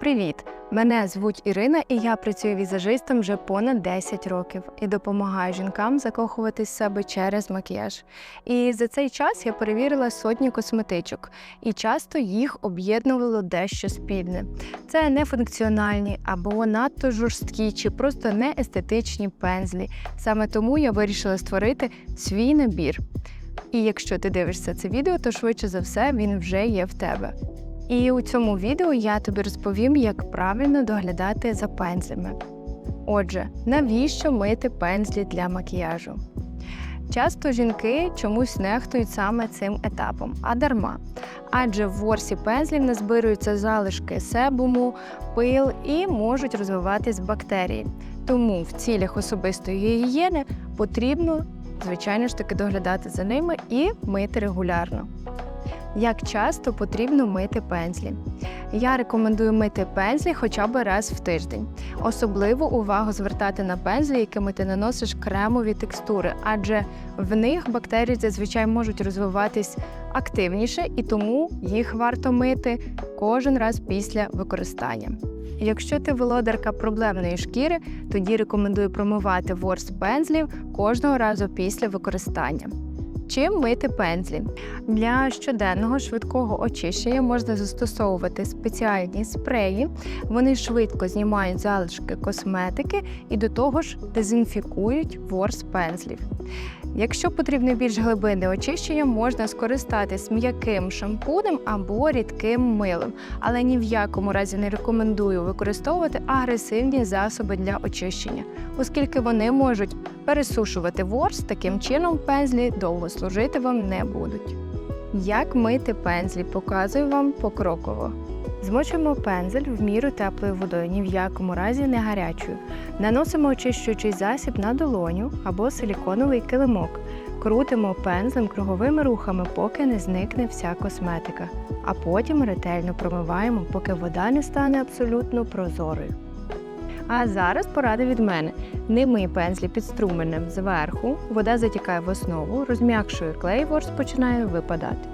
Привіт! Мене звуть Ірина, і я працюю візажистом вже понад 10 років і допомагаю жінкам закохуватись в себе через макіяж. І за цей час я перевірила сотні косметичок, і часто їх об'єднувало дещо спільне. Це нефункціональні або надто жорсткі чи просто неестетичні пензлі. Саме тому я вирішила створити свій набір. І якщо ти дивишся це відео, то швидше за все він вже є в тебе. І у цьому відео я тобі розповім, як правильно доглядати за пензлями. Отже, навіщо мити пензлі для макіяжу? Часто жінки чомусь нехтують саме цим етапом, а дарма. Адже в ворсі пензлів назбируються залишки себуму, пил і можуть розвиватись бактерії. Тому в цілях особистої гігієни потрібно, звичайно ж таки, доглядати за ними і мити регулярно. Як часто потрібно мити пензлі? Я рекомендую мити пензлі хоча б раз в тиждень. Особливу увагу звертати на пензлі, якими ти наносиш кремові текстури, адже в них бактерії зазвичай можуть розвиватись активніше, і тому їх варто мити кожен раз після використання. Якщо ти володарка проблемної шкіри, тоді рекомендую промивати ворс пензлів кожного разу після використання. Чим мити пензлі? Для щоденного швидкого очищення можна застосовувати спеціальні спреї. Вони швидко знімають залишки косметики і до того ж дезінфікують ворс пензлів. Якщо потрібно більш глибинне очищення, можна скористатись м'яким шампунем або рідким милом, але ні в якому разі не рекомендую використовувати агресивні засоби для очищення, оскільки вони можуть пересушувати ворс, таким чином пензлі довго служити вам не будуть. Як мити пензлі, показую вам покроково. Змочуємо пензель в міру теплою водою, ні в якому разі не гарячою. Наносимо очищуючий засіб на долоню або силіконовий килимок. Крутимо пензлем круговими рухами, поки не зникне вся косметика, а потім ретельно промиваємо, поки вода не стане абсолютно прозорою. А зараз порада від мене. Не мий пензлі під струменем зверху, вода затікає в основу, розм'якшує клей, ворс починає випадати.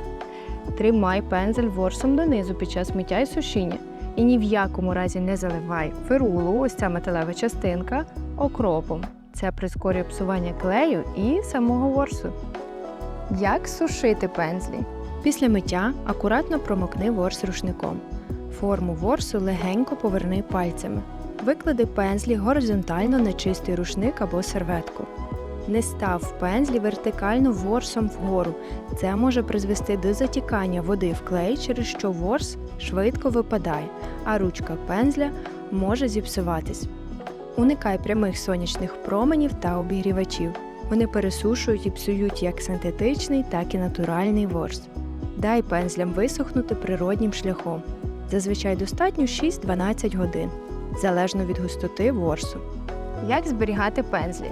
Тримай пензель ворсом донизу під час миття і сушіння. І ні в якому разі не заливай ферулу, ось ця металева частинка, окропом. Це прискорює псування клею і самого ворсу. Як сушити пензлі? Після миття акуратно промокни ворс рушником. Форму ворсу легенько поверни пальцями. Виклади пензлі горизонтально на чистий рушник або серветку. Не став пензлі вертикально ворсом вгору. Це може призвести до затікання води в клей, через що ворс швидко випадає, а ручка пензля може зіпсуватись. Уникай прямих сонячних променів та обігрівачів. Вони пересушують і псують як синтетичний, так і натуральний ворс. Дай пензлям висохнути природнім шляхом. Зазвичай достатньо 6-12 годин, залежно від густоти ворсу. Як зберігати пензлі?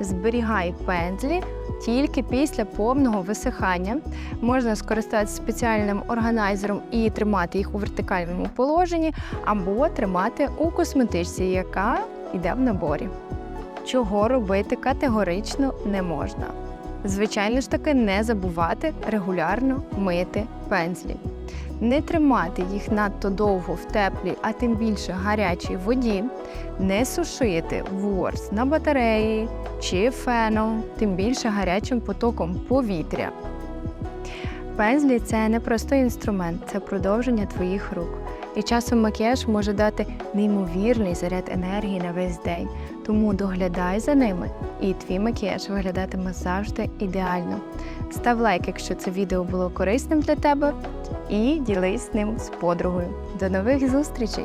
Зберігай пензлі тільки після повного висихання. Можна скористатися спеціальним органайзером і тримати їх у вертикальному положенні, або тримати у косметичці, яка йде в наборі. Чого робити категорично не можна. Звичайно ж таки, не забувати регулярно мити пензлі. Не тримати їх надто довго в теплій, а тим більше гарячій воді, не сушити ворс на батареї чи феном, тим більше гарячим потоком повітря. Пензлі це не простий інструмент, це продовження твоїх рук. І часом макіяж може дати неймовірний заряд енергії на весь день. Тому доглядай за ними, і твій макіяж виглядатиме завжди ідеально. Став лайк, якщо це відео було корисним для тебе, і ділись ним з подругою. До нових зустрічей!